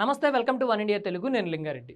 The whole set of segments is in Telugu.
నమస్తే welcome to one India Telugu. నేను లింగారెడ్డి.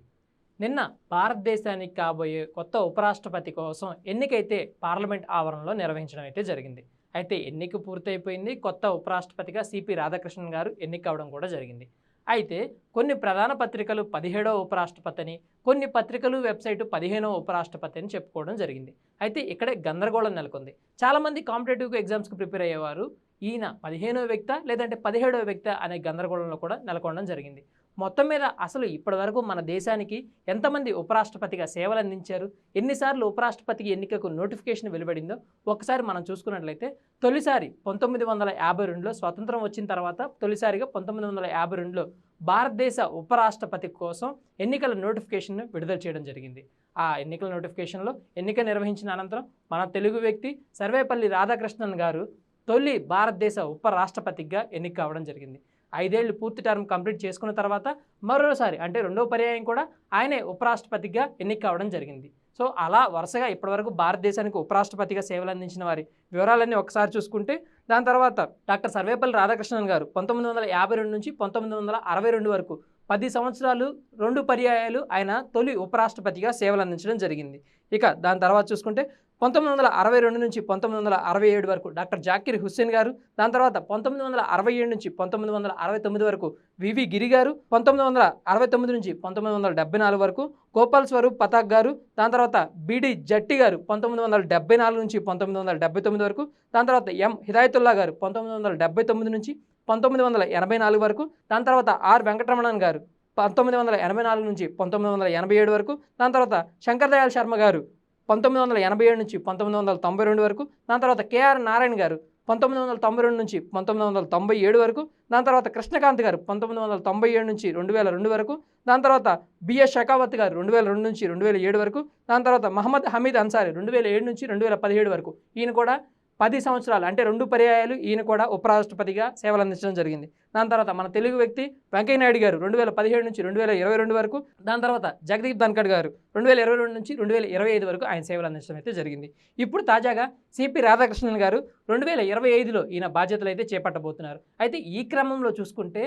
నిన్న భారతదేశానికి కాబోయే కొత్త ఉపరాష్ట్రపతి కోసం ఎన్నికైతే పార్లమెంట్ ఆవరణలో నిర్వహించడం అయితే జరిగింది. అయితే ఎన్నిక పూర్తయిపోయింది. కొత్త ఉపరాష్ట్రపతిగా సిపి రాధాకృష్ణన్ గారు ఎన్నిక అవడం కూడా జరిగింది. అయితే కొన్ని ప్రధాన పత్రికలు పదిహేడవ ఉపరాష్ట్రపతిని కొన్ని పత్రికలు వెబ్సైటు పదిహేనవ ఉపరాష్ట్రపతి అని చెప్పుకోవడం జరిగింది. అయితే ఇక్కడే గందరగోళం నెలకొంది. చాలామంది కాంపిటేటివ్ ఎగ్జామ్స్కి ప్రిపేర్ అయ్యేవారు. ఈయన పదిహేనవ వ్యక్త లేదంటే పదిహేడవ వ్యక్త అనే గందరగోళంలో కూడా నెలకొనడం జరిగింది. మొత్తం మీద అసలు ఇప్పటివరకు మన దేశానికి ఎంతమంది ఉపరాష్ట్రపతిగా సేవలు అందించారు? ఎన్నిసార్లు ఉపరాష్ట్రపతికి ఎన్నికకు నోటిఫికేషన్ వెలువడిందో? ఒకసారి మనం చూసుకున్నట్లయితే తొలిసారి పంతొమ్మిది వందల యాభై రెండులో స్వతంత్రం వచ్చిన తర్వాత తొలిసారిగా పంతొమ్మిది వందల యాభై రెండులో భారతదేశ ఉపరాష్ట్రపతి కోసం ఎన్నికల నోటిఫికేషన్ను విడుదల చేయడం జరిగింది. ఆ ఎన్నికల నోటిఫికేషన్లో ఎన్నిక నిర్వహించిన అనంతరం మన తెలుగు వ్యక్తి సర్వేపల్లి రాధాకృష్ణన్ గారు తొలి భారతదేశ ఉపరాష్ట్రపతిగా ఎన్నిక కావడం జరిగింది. ఐదేళ్ళు పూర్తి టర్మ్ కంప్లీట్ చేసుకున్న తర్వాత మరోసారి అంటే రెండో పర్యాయం కూడా ఆయనే ఉపరాష్ట్రపతిగా ఎన్నిక కావడం జరిగింది. సో అలా వరుసగా ఇప్పటివరకు భారతదేశానికి ఉపరాష్ట్రపతిగా సేవలు అందించిన వారి వివరాలన్నీ ఒకసారి చూసుకుంటే దాని తర్వాత డాక్టర్ సర్వేపల్లి రాధాకృష్ణన్ గారు పంతొమ్మిది వందల యాభై రెండు నుంచి పంతొమ్మిది వందల అరవై రెండు వరకు పది సంవత్సరాలు రెండు పర్యాయాలు ఆయన తొలి ఉపరాష్ట్రపతిగా సేవలు అందించడం జరిగింది. ఇక దాని తర్వాత చూసుకుంటే పంతొమ్మిది వందల అరవై రెండు నుంచి పంతొమ్మిది వందల అరవై ఏడు వరకు డాక్టర్ జాకిర్ హుస్సేన్ గారు దాని తర్వాత పంతొమ్మిది వందల అరవై ఏడు నుంచి పంతొమ్మిది వందల అరవై తొమ్మిది వరకు వివి గిరి గారు పంతొమ్మిది వందల అరవై తొమ్మిది నుంచి పంతొమ్మిది వందల డెబ్బై నాలుగు వరకు గోపాల్ స్వరూప్ పతాక్ గారు దాని తర్వాత బిడి జట్టి గారు పంతొమ్మిది వందల డెబ్బై నాలుగు నుంచి పంతొమ్మిది వందల డెబ్బై తొమ్మిది వరకు దాని తర్వాత ఎం హిదాయతుల్లా గారు పంతొమ్మిది వందల డెబ్బై తొమ్మిది నుంచి పంతొమ్మిది వందల ఎనభై నాలుగు వరకు దాని తర్వాత ఆర్ వెంకటరమణన్ గారు పంతొమ్మిది వందల ఎనభై నాలుగు నుంచి పంతొమ్మిది వందల ఎనభై ఏడు వరకు దాని తర్వాత శంకర్ దయాల్ శర్మ గారు పంతొమ్మిది వందల ఎనభై ఏడు నుంచి పంతొమ్మిది వందల తొంభై రెండు వరకు దాని తర్వాత కేఆర్ నారాయణ గారు పంతొమ్మిది వందల తొంభై రెండు నుంచి పంతొమ్మిది వందల తొంభై ఏడు వరకు దాని తర్వాత కృష్ణకాంత్ గారు పంతొమ్మిది వందల తొంభై ఏడు నుంచి రెండు వేల రెండు వరకు దాని తర్వాత బిఎస్ షకావత్ గారు రెండు వేల రెండు నుంచి రెండు వేల ఏడు వరకు దాని తర్వాత మహమ్మద్ హమీద్ అన్సారీ రెండు వేల ఏడు నుంచి రెండు వేల పదిహేడు వరకు. ఈయన కూడా పది సంవత్సరాలు అంటే రెండు పర్యాయాలు ఈయన కూడా ఉపరాష్ట్రపతిగా సేవలు అందించడం జరిగింది. దాని తర్వాత మన తెలుగు వ్యక్తి వెంకయ్య నాయుడు గారు రెండు వేల పదిహేడు నుంచి రెండు వేల ఇరవై రెండు వరకు దాని తర్వాత జగదీప్ ధన్కడ్ గారు రెండు వేల ఇరవై రెండు నుంచి రెండు వేల ఇరవై ఐదు వరకు ఆయన సేవలు అందించడం అయితే జరిగింది. ఇప్పుడు తాజాగా సిపి రాధాకృష్ణన్ గారు రెండు వేల ఇరవై ఐదులో ఈయన బాధ్యతలు అయితే చేపట్టబోతున్నారు. అయితే ఈ క్రమంలో చూసుకుంటే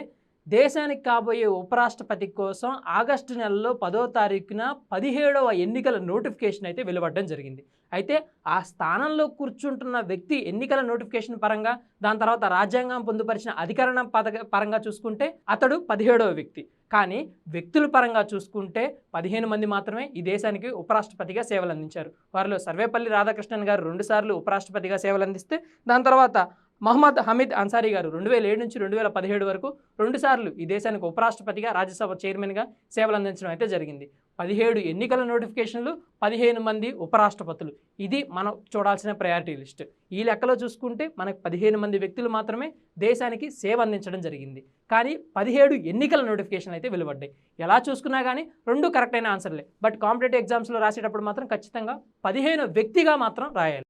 దేశానికి కాబోయే ఉపరాష్ట్రపతి కోసం ఆగస్టు నెలలో పదో తారీఖున పదిహేడవ ఎన్నికల నోటిఫికేషన్ అయితే వెలువడడం జరిగింది. అయితే ఆ స్థానంలో కూర్చుంటున్న వ్యక్తి ఎన్నికల నోటిఫికేషన్ పరంగా దాని తర్వాత రాజ్యాంగం పొందుపరిచిన అధికరణ పరంగా చూసుకుంటే అతడు పదిహేడవ వ్యక్తి. కానీ వ్యక్తుల పరంగా చూసుకుంటే పదిహేను మంది మాత్రమే ఈ దేశానికి ఉపరాష్ట్రపతిగా సేవలు అందించారు వారిలో సర్వేపల్లి రాధాకృష్ణన్ గారు రెండుసార్లు ఉపరాష్ట్రపతిగా సేవలు అందిస్తే దాని తర్వాత మహమ్మద్ హమీద్ అన్సారీ గారు రెండు వేల ఏడు నుంచి రెండు వేల పదిహేడు వరకు రెండుసార్లు ఈ దేశానికి ఉపరాష్ట్రపతిగా రాజ్యసభ చైర్మన్గా సేవలు అందించడం అయితే జరిగింది. పదిహేడు ఎన్నికల నోటిఫికేషన్లు పదిహేను మంది ఉపరాష్ట్రపతులు. ఇది మనం చూడాల్సిన ప్రయారిటీ లిస్ట్. ఈ లెక్కలో చూసుకుంటే మనకు పదిహేను మంది వ్యక్తులు మాత్రమే దేశానికి సేవ అందించడం జరిగింది. కానీ పదిహేడు ఎన్నికల నోటిఫికేషన్ అయితే వెలువడ్డాయి. ఎలా చూసుకున్నా కానీ రెండు కరెక్ట్ అయిన ఆన్సర్లే. బట్ కాంపిటేటివ్ ఎగ్జామ్స్లో రాసేటప్పుడు మాత్రం ఖచ్చితంగా పదిహేను వ్యక్తిగా మాత్రం రాయాలి.